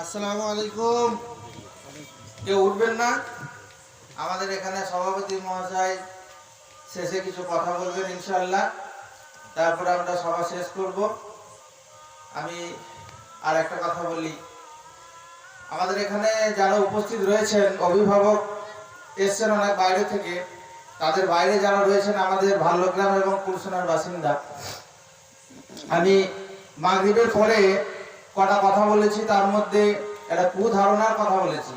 আসসালামু আলাইকুম। কেউ উঠবেন না? আমাদের এখানে সভাপতি মহাশয় শেষে কিছু কথা বলবেন ইনশাল্লাহ তারপরে আমরা সভা শেষ করব। আমি আর একটা কথা বলি। আমাদের এখানে যারা উপস্থিত রয়েছেন, অভিভাবক এসছেন অনেক বাইরে থেকে। তাদের বাইরে যারা রয়েছেন, আমাদের ভাল্যগ্রাম এবং কুলসোনার বাসিন্দা। আমি মাগরিবের পরে কটা কথা বলেছি, তার মধ্যে একটা কুধারণার কথা বলেছি।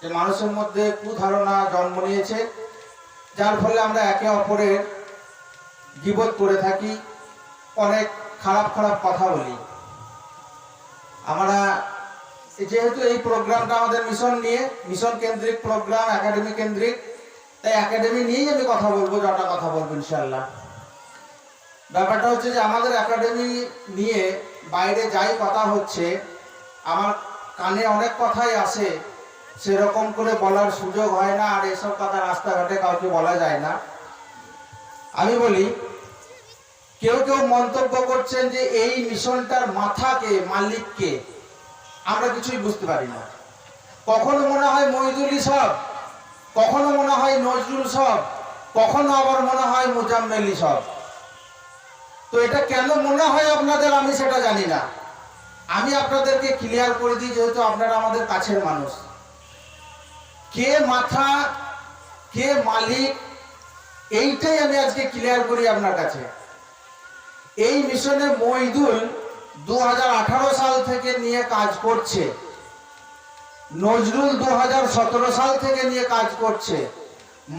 যে মানুষের মধ্যে কুধারণা জন্ম নিয়েছে, যার ফলে আমরা একে অপরের গিবত করে থাকি, অনেক খারাপ খারাপ কথা বলি। আমরা যেহেতু এই প্রোগ্রামটা আমাদের মিশন নিয়ে, মিশন কেন্দ্রিক প্রোগ্রাম, একাডেমি কেন্দ্রিক, তাই একাডেমি নিয়েই আমি কথা বলব যটা কথা বলব ইনশাল্লাহ ব্যাপারটা হচ্ছে যে আমাদের একাডেমি নিয়ে বাইরে যাই কথা হচ্ছে, আমার কানে অনেক কথাই আসে, সেরকম করে বলার সুযোগ হয় না, আর এসব কথা রাস্তাঘাটে কাউকে বলা যায় না। আমি বলি, কেউ কেউ মন্তব্য করছেন যে এই মিশনটার মাথাকে, মালিককে আমরা কিছুই বুঝতে পারি না। কখনো মনে হয় মহিদুল সব কখনো মনে হয় নজরুল সব কখনো আবার মনে হয় মুজাম্মেলি সব তো এটা কেন মনে হয় আপনাদের? আমি সেটা জানি না। আমি আপনাদেরকে ক্লিয়ার করে দিই, যেহেতু আপনারা আমাদের কাছের মানুষ। কে মাথা, কে মালিক, এইটাই আমি আজকে ক্লিয়ার করি আপনার কাছে। এই মিশনে মইদুল দু সাল থেকে নিয়ে কাজ করছে। নজরুল দু হাজার সতেরো সাল থেকে নিয়ে কাজ করছে।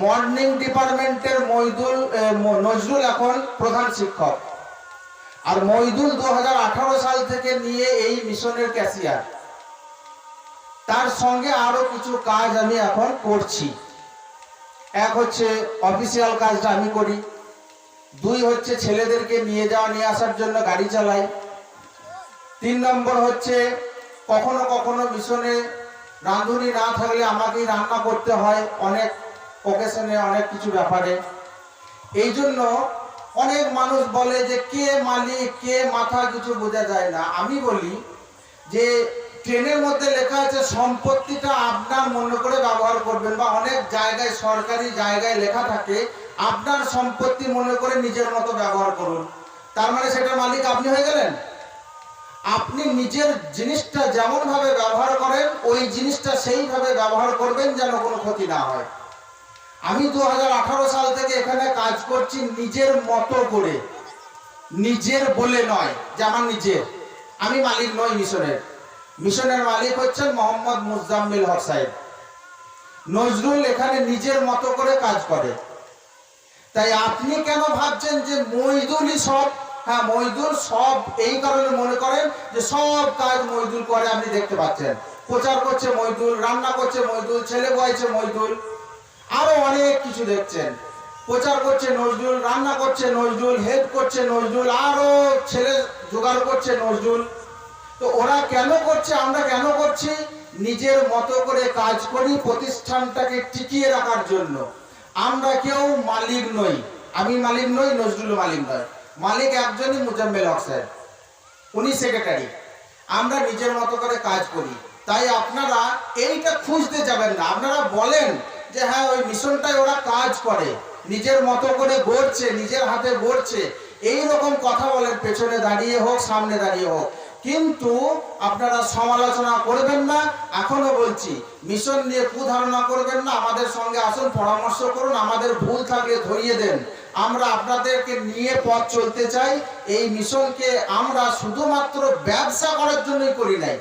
মর্নিং ডিপার্টমেন্টের মইদুল নজরুল এখন প্রধান শিক্ষক। আর মইদুল দু সাল থেকে নিয়ে এই মিশনের ক্যাশিয়ার তার সঙ্গে আরও কিছু কাজ আমি এখন করছি। এক হচ্ছে অফিসিয়াল কাজটা আমি করি। দুই হচ্ছে ছেলেদেরকে নিয়ে যাওয়া, নিয়ে আসার জন্য গাড়ি চালাই। তিন নম্বর হচ্ছে কখনো কখনো মিশনে রাঁধুনি না থাকলে আমাকেই রান্না করতে হয় অনেক ওকেশনে অনেক কিছু ব্যাপারে। এই জন্য অনেক মানুষ বলে যে কে মালিক, কে মাথা কিছু বোঝা যায় না। আমি বলি যে ট্রেনের মধ্যে লেখা আছে, সম্পত্তিটা আপনার মনে করে ব্যবহার করবেন বা অনেক জায়গায়, সরকারি জায়গায় লেখা থাকে, আপনার সম্পত্তি মনে করে নিজের মতো ব্যবহার করুন। তার মানে সেটা মালিক, আপনি হয়ে গেলেন? আপনি নিজের জিনিসটা যেমনভাবে ব্যবহার করেন, ওই জিনিসটা সেইভাবে ব্যবহার করবেন যেন কোনো ক্ষতি না হয়। আমি দু হাজার আঠারো সাল থেকে এখানে কাজ করছি নিজের মতো করে। নিজের বলে নয়, যে আমার নিজের। আমি মালিক নই মিশনের। মিশনের মালিক হচ্ছেন মোহাম্মদ মুজাম্মিল হক সাহেব। নজরুল এখানে নিজের মতো করে কাজ করে। তাই আপনি কেন ভাবছেন যে মইদুলই সব? হ্যাঁ মইদুল সব এই কারণে মনে করেন যে সব কাজ মইদুল করে, আপনি দেখতে পাচ্ছেন। প্রচার করছে মইদুল, রান্না করছে মইদুল, ছেলে বয়েছে মইদুল। আরও অনেক কিছু দেখছেন। প্রচার করছে নজরুল, রান্না করছে নজরুল, হেল্প করছে নজরুল, আরও ছেলে জোগাড় করছে নজরুল। তো ওরা কেন করছে, আমরা কেন করছি? নিজের মতো করে কাজ করি প্রতিষ্ঠানটাকে টিকিয়ে রাখার জন্য। আমরা কেউ মালিক নই। আমি মালিক নই, নজরুল মালিক নয়। মালিক একজনই মুজাম্মেল হক সাহেব উনি সেক্রেটারি। আমরা নিজের মতো করে কাজ করি। তাই আপনারা এইটা খুঁজতে যাবেন না। আপনারা বলেন যে হ্যাঁ ওই মিশনটাই ওরা কাজ করে, নিজের মতো করে গড়ছে, নিজের হাতে গড়ছে। এই রকম কথা বলেন, পেছনে দাঁড়িয়ে হোক, সামনে দাঁড়িয়ে হোক। কিন্তু আপনারা সমালোচনা করবেন না। এখনও বলছি, মিশন নিয়ে কুধারণা করবেন না। আমাদের সঙ্গে আসুন, পরামর্শ করুন, আমাদের ভুল থাকলে ধরিয়ে দেন। আমরা আপনাদেরকে নিয়ে পথ চলতে চাই। এই মিশনকে আমরা শুধুমাত্র ব্যবসা করার জন্যই করি নাই।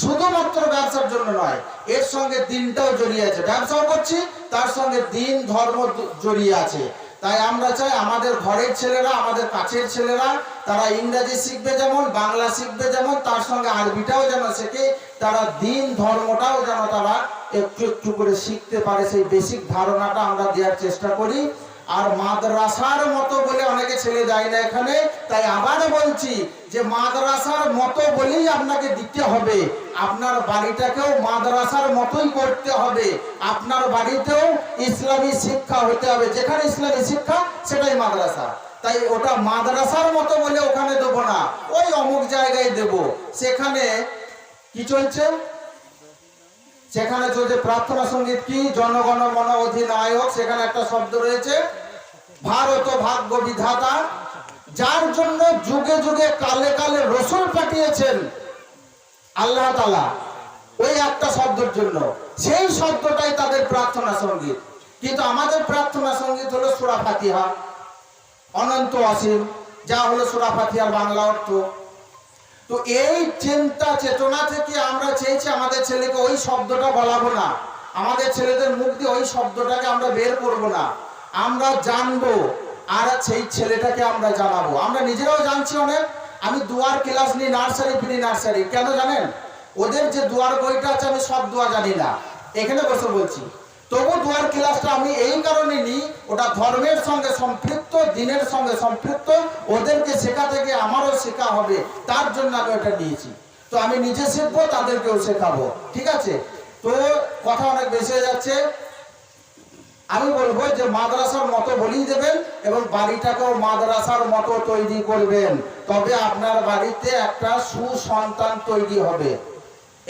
শুধুমাত্র ব্যবসার জন্য নয়, এর সঙ্গে দিনটাও জড়িয়ে আছে। ব্যবসাও করছি, তার সঙ্গে দিন, ধর্ম জড়িয়ে আছে। তাই আমরা চাই আমাদের ঘরের ছেলেরা, আমাদের কাছের ছেলেরা, তারা ইংরাজি শিখবে যেমন, বাংলা শিখবে যেমন, তার সঙ্গে আরবিটাও যেন শেখে, তারা দিন, ধর্মটাও যেন তারা একটু একটু করে শিখতে পারে। সেই বেসিক ধারণাটা আমরা দেওয়ার চেষ্টা করি। আর মাদ্রাসার মতো বলে অনেকে ছেলে যায় না এখানে। তাই আবার বলছি যে মাদ্রাসার মতো বলেই আপনাকে দিতে হবে। আপনার বাড়িটাকেও মাদ্রাসার মতোই করতে হবে। আপনার বাড়িতেও ইসলামী শিক্ষা হতে হবে। যেখানে ইসলামী শিক্ষা, সেটাই মাদ্রাসা। তাই ওটা মাদ্রাসার মতো বলে ওখানে দেবো না। ওই অমুক জায়গায় দেব। সেখানে কি চলছে? সেখানে চলছে প্রার্থনা সংগীত কি? জনগণ মন অধিনায়ক, সেখানে একটা শব্দ রয়েছে। ভারত ভাগ্য বিধাতা, যার জন্য যুগে যুগে কালে কালে রসুল পাঠিয়েছেন আল্লাহ তালা ওই একটা শব্দের জন্য। সেই শব্দটাই তাদের প্রার্থনা সংগীত। কিন্তু আমাদের প্রার্থনা সংগীত হলো সুরা ফাতিহা। অনন্ত অসীম, যা হলো সুরা ফাতিহার বাংলা অর্থ। তো এই চিন্তা চেতনা থেকে আমরা চেয়েছি আমাদের ছেলেকে ওই শব্দটা বলাবো না। আমাদের ছেলেদের মুখ দিয়ে ওই শব্দটাকে আমরা বের করব না। আমরা জানব আর সেই ছেলেটাকে আমরা জানাব। আমরা নিজেরাও জানছি অনেক। আমি দুয়ার ক্লাস নিই, নার্সারি প্রি নার্সারি। কেন জানেন? ওদের যে দুয়ার বইটা আছে, আমি সব দোয়া জানি না। এখানে বসে বলছি। তবু দুয়ার ক্লাসটা আমি এই কারণে নিই, ওটা ধর্মের সঙ্গে সম্পৃক্ত, দিনের সঙ্গে সম্পৃক্ত, ওদেরকে শেখা থেকে আমারও শেখা হবে, তার জন্য আমি ওটা নিয়েছি। তো আমি নিজে শিখব, তাদেরকেও শেখাবো, ঠিক আছে? তো কথা অনেক বেশি যাচ্ছে। আমি বলব যে মাদ্রাসার মতো বলিয়ে দেবেন এবং বাড়িটাকেও মাদ্রাসার মতো তৈরি করবেন। তবে আপনার বাড়িতে একটা সুসন্তান তৈরি হবে।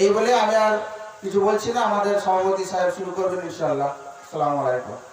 এই বলে আমি আর কিছু বলছি না আমাদের সভাপতি সাহেব শুরু করবেন ইনশাল্লাহ আলাইকুম।